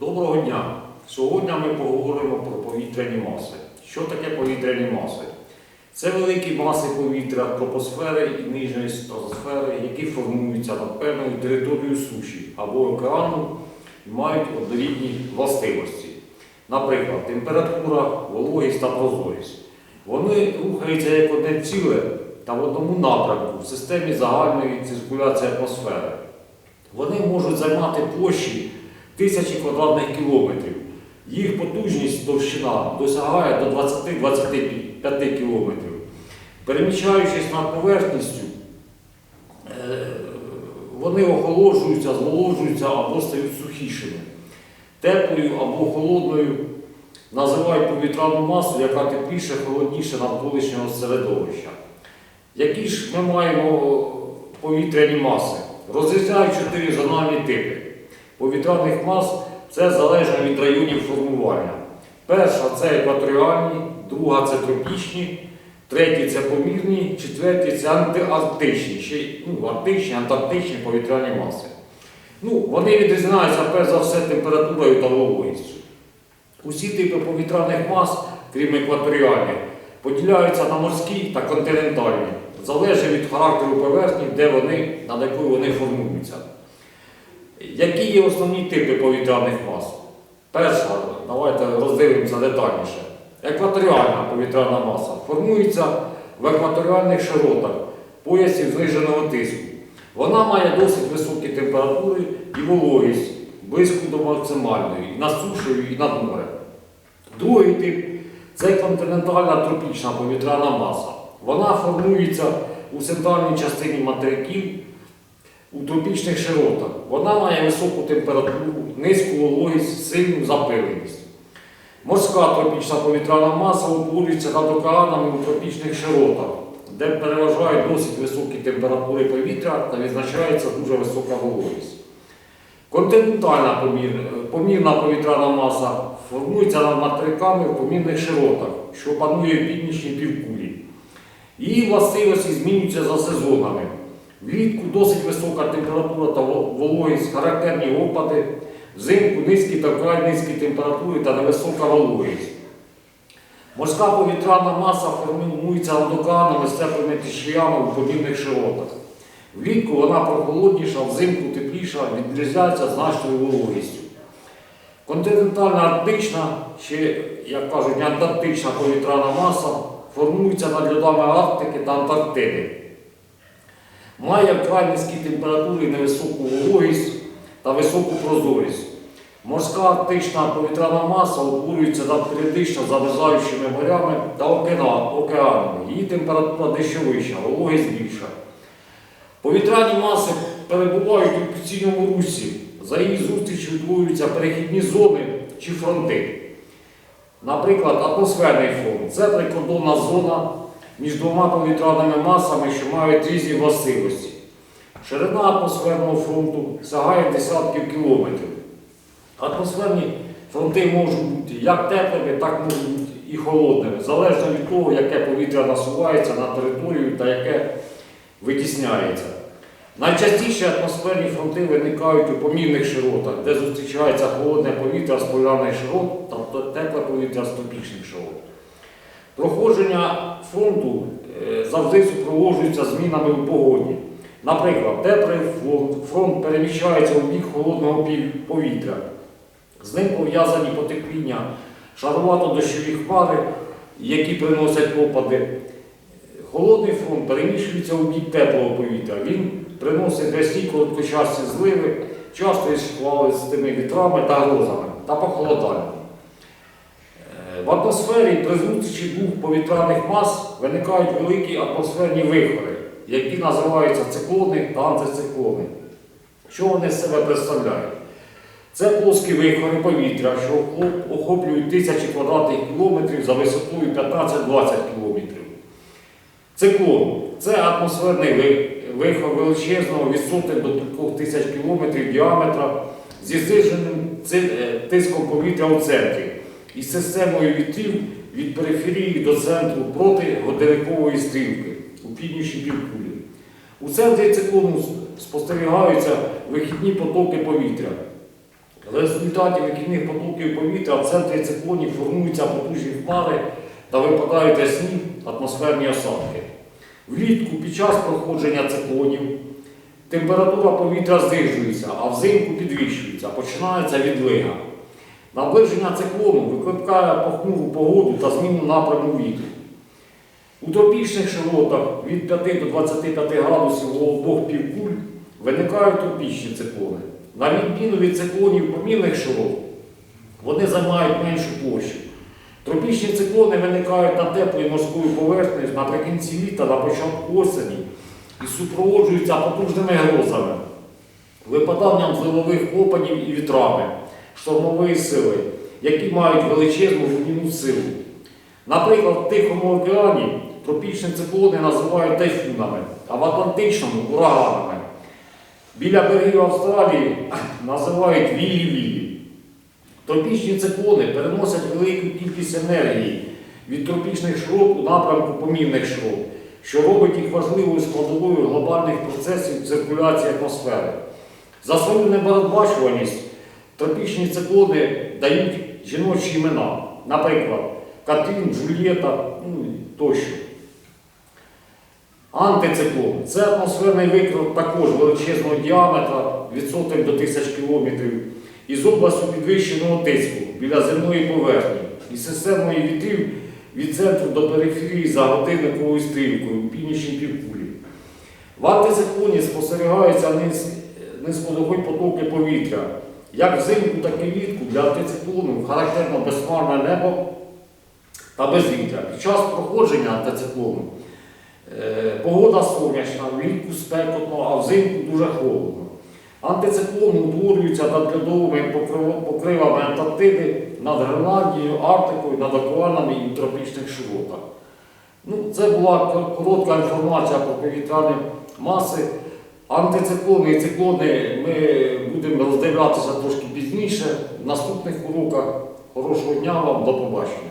Доброго дня! Сьогодні ми поговоримо про повітряні маси. Що таке повітряні маси? Це великі маси повітря, тропосфери і нижньої стратосфери, які формуються над певною територією суші або океану і мають однорідні властивості. Наприклад, температура, вологість та прозорість. Вони рухаються як одне ціле та в одному напрямку в системі загальної циркуляції атмосфери. Вони можуть займати площі тисячі квадратних кілометрів. Їх потужність товщина досягає до 20-25 кілометрів. Переміщаючись над поверхністю, е, вони охолоджуються, зволожуються або стають сухішими. Теплою або холодною називають повітряну масу, яка тепліше, холодніше навколишнього середовища. Які ж ми маємо повітряні маси? Розрізняють чотири зональні типи. Повітряних мас це залежно від районів формування. Перша це екваторіальні, друга це тропічні, треті це помірні, четверті це антиарктичні, ще ну, арктичні, антарктичні повітряні маси. Ну, вони відрізняються перш за все температурою та вологістю. Усі типи повітряних мас, крім екваторіальних, поділяються на морські та континентальні, залежить від характеру поверхні, де вони, над якою вони формуються. Які є основні типи повітряних мас? Перша, давайте роздивимося детальніше. Екваторіальна повітряна маса формується в екваторіальних широтах поясів зниженого тиску. Вона має досить високі температури і вологість близько до максимальної, і над сушею, і над морем. Другий тип це континентальна тропічна повітряна маса. Вона формується у центральній частині материків у тропічних широтах. Вона має високу температуру, низьку вологість, сильну запиленість. Морська тропічна повітряна маса утворюється над океанами у тропічних широтах, де переважають досить високі температури повітря та відзначається дуже висока вологість. Континентальна помірна повітряна маса формується над материками в помірних широтах, що панує в північній півкулі. Її властивості змінюються за сезонами. Влітку досить висока температура та вологість, характерні опади, взимку низькі та вкрай низькі температури та невисока вологість. Морська повітряна маса формується над океанами з теплими течіями у помірних широтах. Влітку вона прохолодніша, взимку тепліша, відрізняється значною вологістю. Континентальна арктична, ще, як кажуть, антарктична повітряна маса формується над льодами Арктики та Антарктиди. Має вкрай низькі температури, невисоку вологість та високу прозорість. Морська арктична повітряна маса утворюється над періодично замерзаючими морями та океанами. Її температура дещо вища, вологість більша. Повітряні маси перебувають у постійному русі. За її зустрічю утворюються перехідні зони чи фронти. Наприклад, атмосферний фронт це прикордонна зона між двома повітряними масами, що мають різні властивості. Ширина атмосферного фронту сягає десятків кілометрів. Атмосферні фронти можуть бути як теплими, так можуть бути і холодними, залежно від того, яке повітря насувається на територію та яке витісняється. Найчастіше атмосферні фронти виникають у помірних широтах, де зустрічається холодне повітря з полярних широт та тепле повітря з тропічних широт. Проходження фронту е, завжди супроводжується змінами у погоді. Наприклад, теплий фронт, переміщається у бік холодного повітря. З ним пов'язані потепління шаровато-дощові хмари, які приносять опади. Холодний фронт переміщується у бік теплого повітря. Він приносить рясні короткочасні зливи, часто із шквалистими вітрами та грозами та похолоданням. В атмосфері при зустрічі двох повітряних мас виникають великі атмосферні вихори, які називаються циклони та антициклони. Що вони з себе представляють? Це плоскі вихори повітря, що охоплюють тисячі квадратних кілометрів за висотою 15-20 кілометрів. Циклон це атмосферний вихор величезного від до кількох тисяч кілометрів діаметра зі зниженим е, тиском повітря у центрі і системою вітрів від периферії до центру проти годинникової стрілки у північній півкулі. У центрі циклону спостерігаються вихідні потоки повітря. В результаті вихідних потоків повітря в центрі циклонів формуються потужні хмари та випадають рясні атмосферні осадки. Влітку під час проходження циклонів температура повітря знижується, а взимку підвищується, починається відлига. Наближення циклону викликає похмуру погоду та зміну напряму вітру. У тропічних широтах від 5 до 25 градусів обох півкуль виникають тропічні циклони. На відміну від циклонів помірних широт, вони займають меншу площу. Тропічні циклони виникають на теплій морської поверхні наприкінці літа, на початку осені і супроводжуються потужними грозами, випаданням зливових опадів і вітрами штормової сили, які мають величезну руйнівну силу. Наприклад, в Тихому океані тропічні циклони називають тайфунами, а в Атлантичному ураганами. Біля берегів Австралії називають віллі-віллі. Тропічні циклони переносять велику кількість енергії від тропічних широт у напрямку помірних широт, що робить їх важливою складовою глобальних процесів циркуляції атмосфери. За свою непередбачуваність тропічні циклони дають жіночі імена, наприклад, Катрін, Джульєта ну, тощо. Антициклон це атмосферний викрив також величезного діаметра від сотень до тисяч кілометрів із областю підвищеного тиску біля земної поверхні і системою вітрів від центру до периферії за годинниковою стрілкою у північній півкулі. В антициклоні спостерігаються низ- низькодовгі потоки повітря. Як взимку, так і влітку для антициклону характерно безхмарне небо та безвітря. Під час проходження антициклону е, погода сонячна, влітку спекотно, а взимку дуже холодно. Антициклон утворюється над льодовими покривами Антарктиди, над Гренландією, Арктикою, над океанами і в тропічних широтах. Ну, це була коротка інформація про повітряні маси. Антициклони і циклони ми будемо роздивлятися трошки пізніше. В наступних уроках. Хорошого дня вам, до побачення.